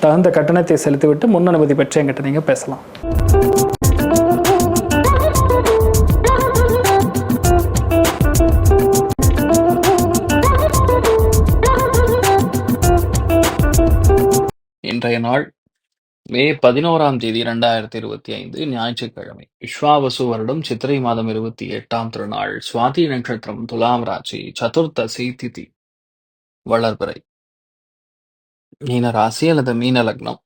தகுந்த கட்டணத்தை செலுத்திவிட்டு முன் அனுமதி பெற்று எங்கிட்ட நீங்கள் பேசலாம். இன்றைய நாள் மே பதினோராம் தேதி இரண்டாயிரத்தி இருபத்தி ஐந்து ஞாயிற்றுக்கிழமை. விஸ்வாவசு வருடம் சித்திரை மாதம் இருபத்தி எட்டாம் திருநாள் சுவாதி நட்சத்திரம் துலாம் ராசி சதுர்த்தசி திதி வளர்பிறை. மீன ராசி அல்லது மீன லக்னம்?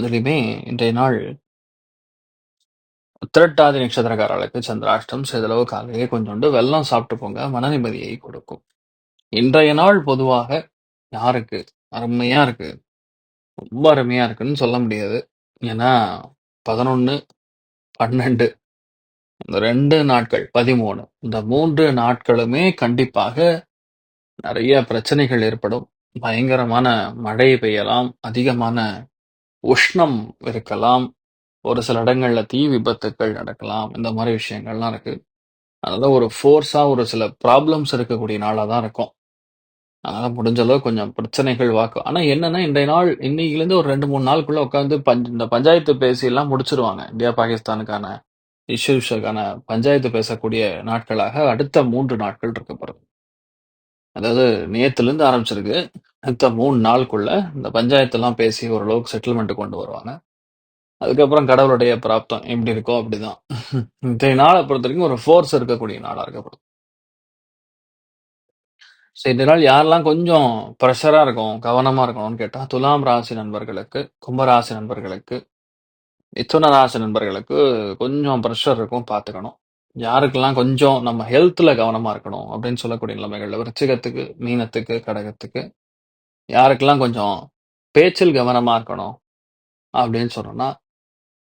அதுலேயுமே இன்றைய நாள் உத்திரட்டாதி நட்சத்திரக்காரர்களுக்கு சந்திராஷ்டம் சிதளவு காலையே கொஞ்சோண்டு வெள்ளம் சாப்பிட்டு போங்க மன நிம்மதியை கொடுக்கும். இன்றைய நாள் பொதுவாக யாருக்கு? அருமையா இருக்கு. ரொம்ப அருமையா இருக்குன்னு சொல்ல முடியாது. ஏன்னா பதினொன்னு பன்னெண்டு இந்த ரெண்டு நாட்கள் பதிமூணு இந்த மூன்று நாட்களுமே கண்டிப்பாக நிறைய பிரச்சனைகள் ஏற்படும். பயங்கரமான மழை பெய்யலாம் அதிகமான உஷ்ணம் இருக்கலாம் ஒரு சில இடங்கள்ல தீ விபத்துக்கள் நடக்கலாம் இந்த மாதிரி விஷயங்கள்லாம் இருக்கு. அதனால ஒரு ஃபோர்ஸா ஒரு சில ப்ராப்ளம்ஸ் இருக்கக்கூடிய நாளா தான் இருக்கும். அதனால முடிஞ்ச அளவு கொஞ்சம் பிரச்சனைகள் வாக்கு. ஆனா என்னன்னா இன்றைய நாள் இன்னைக்குல இருந்து ஒரு ரெண்டு மூணு நாளுக்குள்ள உட்காந்து பஞ்ச் இந்த பஞ்சாயத்து பேசி எல்லாம் முடிச்சிருவாங்க. இந்தியா பாகிஸ்தானுக்கான இஷ்யூஸுக்கான பஞ்சாயத்து பேசக்கூடிய நாட்களாக அடுத்த மூன்று நாட்கள் இருக்கப்படுது அதாவது நேற்றுலேருந்து ஆரம்பிச்சிருக்கு. அடுத்த மூணு நாளுக்குள்ள இந்த பஞ்சாயத்தெல்லாம் பேசி ஓரளவுக்கு செட்டில்மெண்ட் கொண்டு வருவாங்க. அதுக்கப்புறம் கடவுளுடைய பிராப்தம் எப்படி இருக்கோ அப்படிதான். இன்றைய நாளை பொறுத்த வரைக்கும் ஒரு ஃபோர்ஸ் இருக்கக்கூடிய நாளாக இருக்கப்படுது சரி இந்த நாள் யாரெல்லாம் கொஞ்சம் ப்ரெஷராக இருக்கும் கவனமாக இருக்கணும்னு கேட்டால் துலாம் ராசி நண்பர்களுக்கு கும்பராசி நண்பர்களுக்கு மிதுன ராசி நண்பர்களுக்கு கொஞ்சம் ப்ரெஷர் இருக்கும் பார்த்துக்கணும். யாருக்கெல்லாம் கொஞ்சம் நம்ம ஹெல்த்ல கவனமா இருக்கணும் அப்படின்னு சொல்லக்கூடிய நிலைமைகள்ல விருச்சிகத்துக்கு மீனத்துக்கு கடகத்துக்கு யாருக்கெல்லாம் கொஞ்சம் பேச்சில் கவனமா இருக்கணும் அப்படின்னு சொன்னோம்னா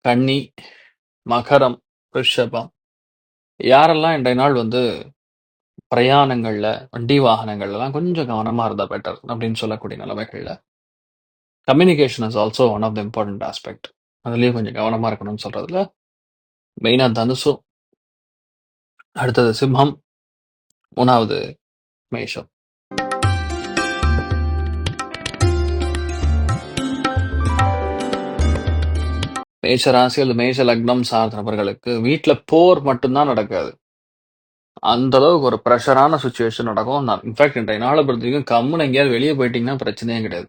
கன்னி மகரம் ரிஷபம் யாரெல்லாம் இன்றைய நாள் வந்து பிரயாணங்கள்ல வண்டி வாகனங்கள்லாம் கொஞ்சம் கவனமா இருந்தா பெட்டர் அப்படின்னு சொல்லக்கூடிய நிலைமைகள்ல communication is also one of the important aspect அதுலயும் கொஞ்சம் கவனமா இருக்கணும்னு சொல்றதுல மெயினா தனுசும் அடுத்தது சிம்மம் மூணாவது மேஷம். மேஷ ராசி அல்லது மேஷ லக்னம் சார்ந்த நபர்களுக்கு வீட்டில் போர் மட்டும்தான் நடக்காது. அந்த அளவுக்கு ஒரு ப்ரெஷரான சுச்சுவேஷன் நடக்கும். இன்ஃபேக்ட் இன்றைய நாளை பொறுத்த வரைக்கும் கம்முன்னு எங்கேயாவது வெளியே போயிட்டீங்கன்னா பிரச்சனையே கிடையாது.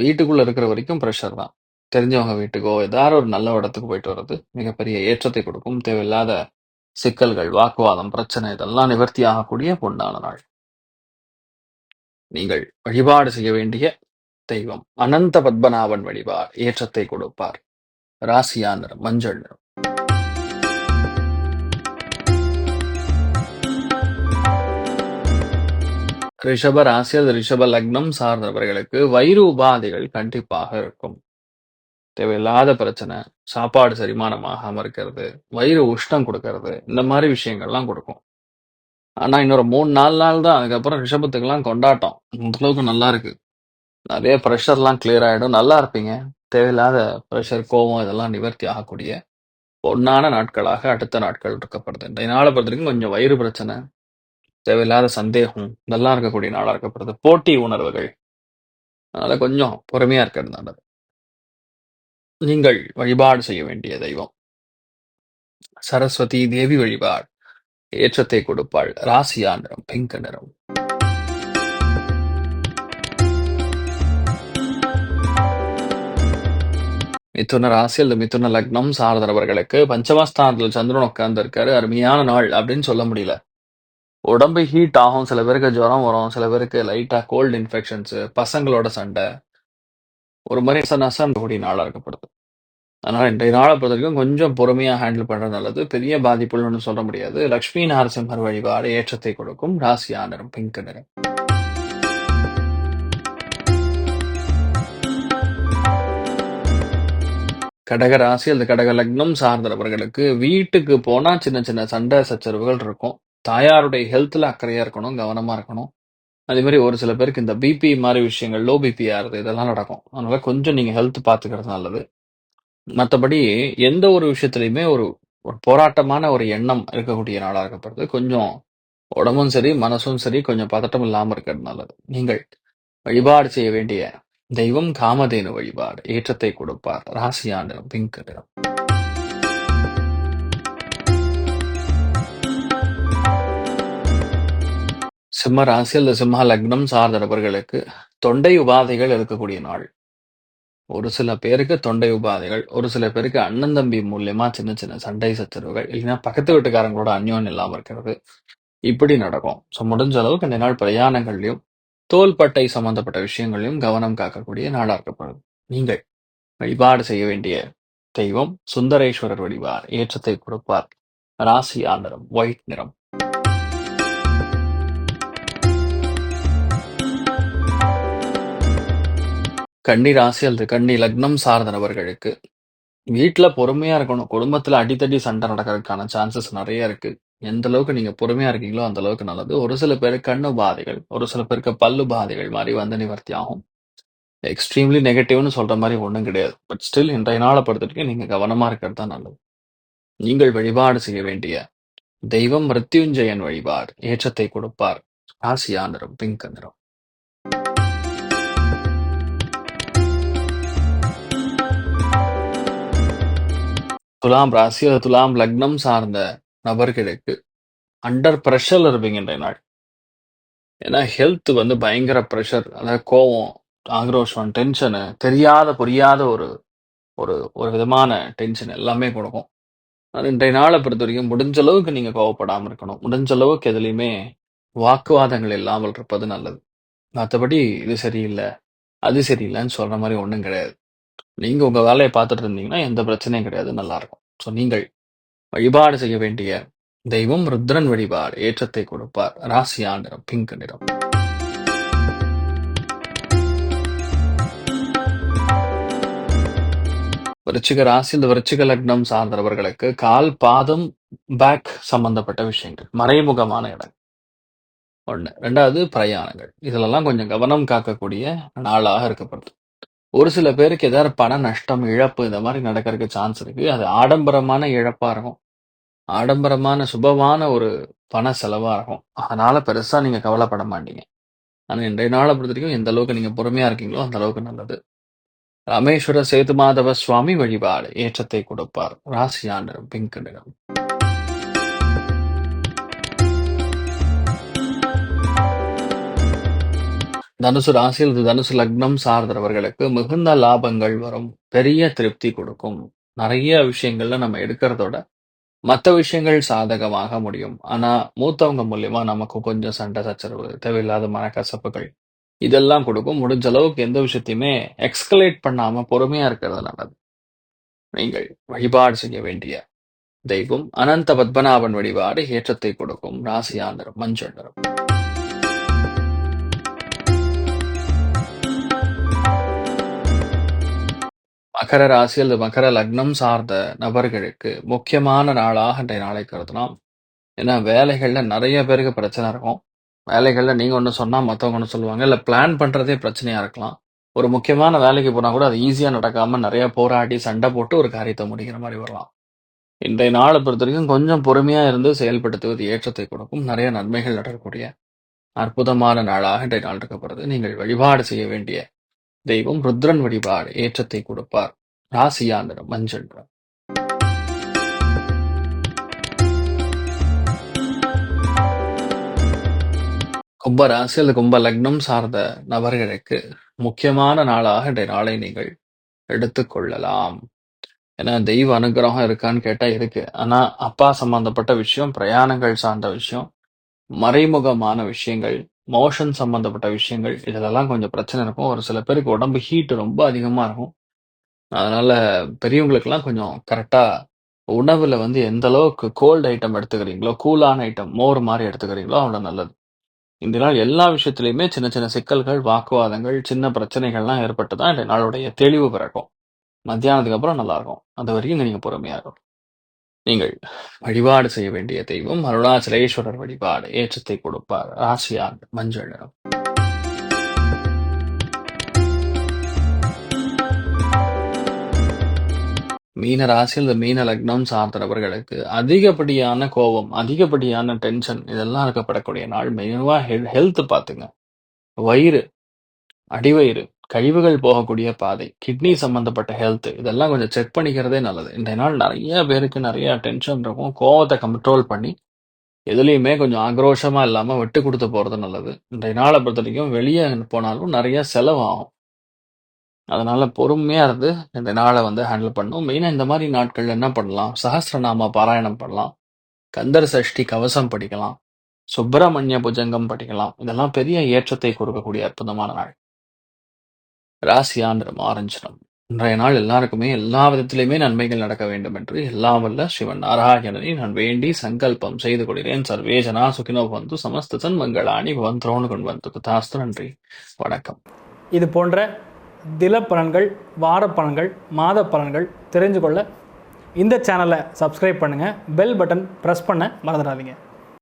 வீட்டுக்குள்ள இருக்கிற வரைக்கும் ப்ரெஷர் தான். தெரிஞ்சவங்க வீட்டுக்கோ ஏதாவது ஒரு நல்ல இடத்துக்கு போயிட்டு வர்றது மிகப்பெரிய ஏற்றத்தை கொடுக்கும். தேவையில்லாத சிக்கல்கள் வாக்குவாதம் பிரச்சனை இதெல்லாம் நிவர்த்தி ஆகக்கூடிய பொன்னான நாள். நீங்கள் வழிபாடு செய்ய வேண்டிய தெய்வம் அனந்த பத்மநாபன் வழிபாடு ஏற்றத்தை கொடுப்பார். ராசியா நிறம் மஞ்சள் நிறம் ரிஷப ராசி அல்லது ரிஷப லக்னம் சார்ந்தவர்களுக்கு வயிறு உபாதைகள் கண்டிப்பாக இருக்கும். தேவையில்லாத பிரச்சனை சாப்பாடு செரிமானமாகாம இருக்கிறது வயிறு உஷ்ணம் கொடுக்கறது இந்த மாதிரி விஷயங்கள்லாம் கொடுக்கும். ஆனால் இன்னொரு மூணு நாலு நாள் தான் அதுக்கப்புறம் ரிஷபத்துக்கெல்லாம் கொண்டாட்டம். அந்த அளவுக்கு நல்லா இருக்கு. நிறைய ப்ரெஷர்லாம் கிளியர் ஆகிடும் நல்லா இருப்பீங்க. தேவையில்லாத ப்ரெஷர் கோவம் இதெல்லாம் நிவர்த்தி ஆகக்கூடிய பொன்னான நாட்களாக அடுத்த நாட்கள் இருக்கப்படுது இந்த நாளை பொறுத்த வரைக்கும் கொஞ்சம் வயிறு பிரச்சனை தேவையில்லாத சந்தேகம் இதெல்லாம் இருக்கக்கூடிய நாளாக இருக்கப்படுது போட்டி உணர்வுகள். அதனால கொஞ்சம் பொறுமையா இருக்கிறது நல்லது. நீங்கள் வழிபாடு செய்ய வேண்டிய தெய்வம். சரஸ்வதி தேவி வழிபாடு. ஏற்றத்தை கொடுப்பாள். ராசியா நிறம் பிங்க் நிறம். மிதுன ராசி அல்லது மிதுன லக்னம் சார்ந்தவர்களுக்கு பஞ்சமஸ்தானத்தில் சந்திரன் உட்கார்ந்து இருக்காரு அருமையான நாள் அப்படின்னு சொல்ல முடியல. உடம்பு ஹீட் ஆகும். சில பேருக்கு ஜுரம் வரும். சில பேருக்கு லைட்டா கோல்டு இன்ஃபெக்ஷன்ஸ் பசங்களோட சண்டை. ஒரு மாதிரி நச நசன் கூடிய நாளா இருக்கப்படுது அதனால இன்றைய நாளை பொறுத்த வரைக்கும் கொஞ்சம் பொறுமையா ஹேண்டில் பண்றது நல்லது. பெரிய பாதிப்புகள்னு சொல்ல முடியாது. லக்ஷ்மி நரசிம்மர் வழிபாடு ஏற்றத்தை கொடுக்கும். ராசியா நிறம் பிங்க் நிறம். கடக ராசி அல்லது கடக லக்னம் சார்ந்தவர்களுக்கு வீட்டுக்கு போனா சின்ன சின்ன சண்டை சச்சரவுகள் இருக்கும். தாயாருடைய ஹெல்த்ல அக்கறையா இருக்கணும் கவனமா இருக்கணும். அதே மாதிரி ஒரு சில பேருக்கு இந்த பிபி மாதிரி விஷயங்கள் லோ பிபி ஆறுது இதெல்லாம் நடக்கும். அதனால கொஞ்சம் நீங்க ஹெல்த் பாத்துக்கிறது நல்லது. மற்றபடி எந்த ஒரு விஷயத்துலையுமே ஒரு ஒரு போராட்டமான ஒரு எண்ணம் இருக்கக்கூடிய நாளாக இருக்கப்படுது கொஞ்சம் உடம்பும் சரி மனசும் சரி கொஞ்சம் பதட்டம் இல்லாமல் இருக்கிறது நல்லது. நீங்கள் வழிபாடு செய்ய வேண்டிய தெய்வம் காமதேனு வழிபாடு ஏற்றத்தை கொடுப்பார். ராசியாண்டிரம் பிங்க் நிறம். சிம்ம ராசி அல்லது சிம்ம லக்னம் சார்ந்த நபர்களுக்கு தொண்டை உபாதைகள் இருக்கக்கூடிய நாள். ஒரு சில பேருக்கு தொண்டை உபாதைகள் ஒரு சில பேருக்கு அண்ணன் தம்பி மூலியமா சின்ன சின்ன சண்டை சச்சரவுகள் இல்லைன்னா பக்கத்து வீட்டுக்காரங்களோட அந்யோன் இல்லாமல் இருக்கிறது. இப்படி நடக்கும். ஸோ முடிஞ்ச அளவுக்கு இந்த நாள் பிரயாணங்கள்லயும் தோள்பட்டை சம்பந்தப்பட்ட விஷயங்களையும் கவனம் காக்கக்கூடிய நாடா இருக்கப்படுது. நீங்கள் வழிபாடு செய்ய வேண்டிய தெய்வம் சுந்தரேஸ்வரர் வழிபார் ஏற்றத்தை கொடுப்பார். ராசி ஆண்டரம் ஒயிட் நிறம். கன்னி ராசி அல்லது கன்னி லக்னம் சார்ந்த நபர்களுக்கு வீட்டுல பொறுமையா இருக்கணும். குடும்பத்துல அடித்தடி சண்டை நடக்கிறதுக்கான சான்சஸ் நிறைய இருக்கு. எந்த அளவுக்கு நீங்க பொறுமையா இருக்கீங்களோ அந்த அளவுக்கு நல்லது. ஒரு சில பேருக்கு கண்ணு பாதைகள் ஒரு சில பேருக்கு பல்லு பாதைகள் மாதிரி வந்து நிவர்த்தி ஆகும். எக்ஸ்ட்ரீம்லி நெகட்டிவ்னு சொல்ற மாதிரி ஒன்றும் கிடையாது. பட் ஸ்டில் இன்றைய நாளை பொறுத்தவரைக்கும் நீங்க கவனமா இருக்கிறது தான் நல்லது. நீங்கள் வழிபாடு செய்ய வேண்டிய தெய்வம் மிருத்யுஞ்சயன் வழிபாடு. ஏற்றத்தை கொடுப்பார். ராசியா நிறம் பிங்க் நிறம் துலாம் ராசி அல்லது துலாம் லக்னம் சார்ந்த நபர்களுக்கு அண்டர் ப்ரெஷர்ல இருப்பீங்க இன்றைய நாள். ஏன்னா ஹெல்த் வந்து பயங்கர ப்ரெஷர் அதாவது கோவம் ஆக்ரோஷம் டென்ஷனு தெரியாத புரியாத ஒரு ஒரு ஒரு விதமான டென்ஷன் எல்லாமே கொடுக்கும். அது இன்றைய நாளை பொறுத்த வரைக்கும் முடிஞ்ச அளவுக்கு நீங்கள் கோவப்படாமல் இருக்கணும். முடிஞ்ச அளவுக்கு எதுலையுமே வாக்குவாதங்கள் இல்லாமல் இருப்பது நல்லது. மற்றபடி இது சரியில்லை அது சரியில்லைன்னு சொல்கிற மாதிரி ஒன்றும் கிடையாது. நீங்க உங்க வேலையை பார்த்துட்டு இருந்தீங்கன்னா எந்த பிரச்சனையும் கிடையாது நல்லா இருக்கும் ஸோ நீங்கள் வழிபாடு செய்ய வேண்டிய தெய்வம் ருத்ரன் வழிபாடு ஏற்றத்தை கொடுப்பார். ராசி நிறம் பிங்க் நிறம். விருச்சிக ராசி இந்த விருச்சிக லக்னம் சார்ந்தவர்களுக்கு கால் பாதம் பேக் சம்பந்தப்பட்ட விஷயங்கள் மறைமுகமான இடம். ஒண்ணு. ரெண்டாவது பிரயாணங்கள். இதுலெல்லாம் கொஞ்சம் கவனம் காக்கக்கூடிய நாளாக இருக்கப்படுது ஒரு சில பேருக்கு ஏதாவது பண நஷ்டம் இழப்பு இந்த மாதிரி நடக்கிறதுக்கு சான்ஸ் இருக்கு. அது ஆடம்பரமான இழப்பா இருக்கும். ஆடம்பரமான சுபமான ஒரு பண செலவா இருக்கும். அதனால பெருசா நீங்க கவலைப்பட மாட்டீங்க. ஆனா இன்றைய நாளை பொறுத்த வரைக்கும் எந்த அளவுக்கு நீங்க பொறுமையா இருக்கீங்களோ அந்த அளவுக்கு நல்லது. ராமேஸ்வர சேது மாதவ சுவாமி வழிபாடு ஏற்றத்தை கொடுப்பார். ராசி ஆண்டரம் பிங்க் நிறம். தனுசு ராசியில் தனுசு லக்னம் சார்ந்தவர்களுக்கு மிகுந்த லாபங்கள் வரும். பெரிய திருப்தி கொடுக்கும். நிறைய விஷயங்கள்ல நம்ம எடுக்கிறதோட மற்ற விஷயங்கள் சாதகமாக முடியும். ஆனா மூத்தவங்க மூலியமா நமக்கு கொஞ்சம் சண்டை சச்சரவு தேவையில்லாத மனக்கசப்புகள் இதெல்லாம் கொடுக்கும். முடிஞ்ச அளவுக்கு எந்த விஷயத்தையுமே எக்ஸ்கலேட் பண்ணாம பொறுமையா இருக்கிறது நல்லது. நீங்கள் வழிபாடு செய்ய வேண்டிய தெய்வம். அனந்த பத்மநாபன் வழிபாடு ஏற்றத்தை கொடுக்கும். ராசியாந்தரம் மஞ்சள் நிறம். மகர ராசி அல்லது மகர லக்னம் சார்ந்த நபர்களுக்கு முக்கியமான நாளாக இன்றைய நாளை கருதலாம். ஏன்னா வேலைகளில் நிறைய பேருக்கு பிரச்சனை இருக்கும். வேலைகளில் நீங்கள் ஒன்று சொன்னால் மற்றவங்க ஒன்று சொல்லுவாங்க. இல்லை பிளான் பண்ணுறதே பிரச்சனையாக இருக்கலாம். ஒரு முக்கியமான வேலைக்கு போனால் கூட அது ஈஸியாக நடக்காமல் நிறையா போராடி சண்டை போட்டு ஒரு காரியத்தை முடிக்கிற மாதிரி வரலாம். இன்றைய நாளை பொறுத்த வரைக்கும் கொஞ்சம் பொறுமையாக இருந்து செயல்படுத்துவது ஏற்றத்தை கொடுக்கும். நிறைய நன்மைகள் நடக்கக்கூடிய அற்புதமான நாளாக இன்றைய நாள் இருக்கப்படுறது நீங்கள் வழிபாடு செய்ய வேண்டிய தெய்வம் ருத்ரன் வழிபாடு ஏற்றத்தை கொடுப்பார். ராசியா நிறம் மஞ்சள் நிறம். கும்பராசி அல்லது கும்ப லக்னம் சார்ந்த நபர்களுக்கு முக்கியமான நாளாக இன்றைய நாளை நீங்கள் எடுத்துக்கொள்ளலாம். ஏன்னா தெய்வ அனுகிரகம் இருக்கான்னு கேட்டா இருக்கு. ஆனா அப்பா சம்பந்தப்பட்ட விஷயம், பிரயாணங்கள் சார்ந்த விஷயம், மறைமுகமான விஷயங்கள், மோஷன் சம்பந்தப்பட்ட விஷயங்கள் இதிலெல்லாம் கொஞ்சம் பிரச்சனை இருக்கும். ஒரு சில பேருக்கு உடம்பு ஹீட் ரொம்ப அதிகமாக இருக்கும். அதனால பெரியவங்களுக்கெல்லாம் கொஞ்சம் கரெக்டாக உணவில் வந்து எந்த அளவுக்கு கோல்டு ஐட்டம் எடுத்துக்கிறீங்களோ, கூலான ஐட்டம் மோர் மாதிரி எடுத்துக்கிறீங்களோ அவ்வளோ நல்லது. இந்த நாள் எல்லா விஷயத்துலையுமே சின்ன சின்ன சிக்கல்கள், வாக்குவாதங்கள், சின்ன பிரச்சனைகள்லாம் ஏற்பட்டு தான் இந்த நாளுடைய தெளிவு பிறக்கும். மத்தியானத்துக்கு அப்புறம் நல்லாயிருக்கும் அது வரைக்கும் நீங்கள் பொறுமையாக இருக்கும் நீங்கள் வழிபாடு செய்ய வேண்டிய தெய்வம் அருணாச்சலேஸ்வரர் வழிபாடு ஏற்றத்தை கொடுப்பார். ராசியார் மஞ்சள் நிறம். மீன ராசி இந்த மீன லக்னம் சார்ந்தவர்களுக்கு அதிகப்படியான கோபம், அதிகப்படியான டென்ஷன் இதெல்லாம் இருக்கப்படக்கூடிய நாள். மெயினாக ஹெல் ஹெல்த் பார்த்துங்க. வயிறு, அடிவயிறு, கழிவுகள் போகக்கூடிய பாதை, கிட்னி சம்பந்தப்பட்ட ஹெல்த் இதெல்லாம் கொஞ்சம் செக் பண்ணிக்கிறதே நல்லது. இந்த நாள் நிறைய பேருக்கு நிறைய டென்ஷன் இருக்கும். கோவத்தை கண்ட்ரோல் பண்ணி எதுலேயுமே கொஞ்சம் ஆக்ரோஷமாக இல்லாமல் விட்டு கொடுத்து போகிறது நல்லது. இன்றைய நாளை பொறுத்த வரைக்கும் வெளியே போனாலும் நிறைய செலவாகும். அதனால் பொறுமையாக இருந்து இந்த நாளை வந்து ஹேண்டில் பண்ணணும். மெயினாக இந்த மாதிரி நாட்கள் என்ன பண்ணலாம்? சஹஸ்ரநாம பாராயணம் பண்ணலாம். கந்தர் சஷ்டி கவசம் படிக்கலாம். சுப்பிரமணிய புஜங்கம் படிக்கலாம். இதெல்லாம் பெரிய ஏற்றத்தை கொடுக்கக்கூடிய அற்புதமான நாள். ராசியான்ற ஆரஞ்சனம் இன்றைய நாள் எல்லாருக்குமே எல்லா விதத்திலுமே நன்மைகள் நடக்க வேண்டும் என்று எல்லாம் வல்ல சிவன் நாராயணனை நான் வேண்டி சங்கல்பம் செய்து கொள்கிறேன். சர்வேஜனா சுகினோ பந்து சமஸ்த சன்மங்களாணி பவந்தோன்னு கொண்டு வந்து கதாஸ்து நன்றி. வணக்கம். இது போன்ற தில பலன்கள் வார பலன்கள் மாத பலன்கள் தெரிஞ்சு கொள்ள இந்த சேனலை சப்ஸ்கிரைப் பண்ணுங்கள் பெல் பட்டன் ப்ரெஸ் பண்ண மறந்துடாதீங்க.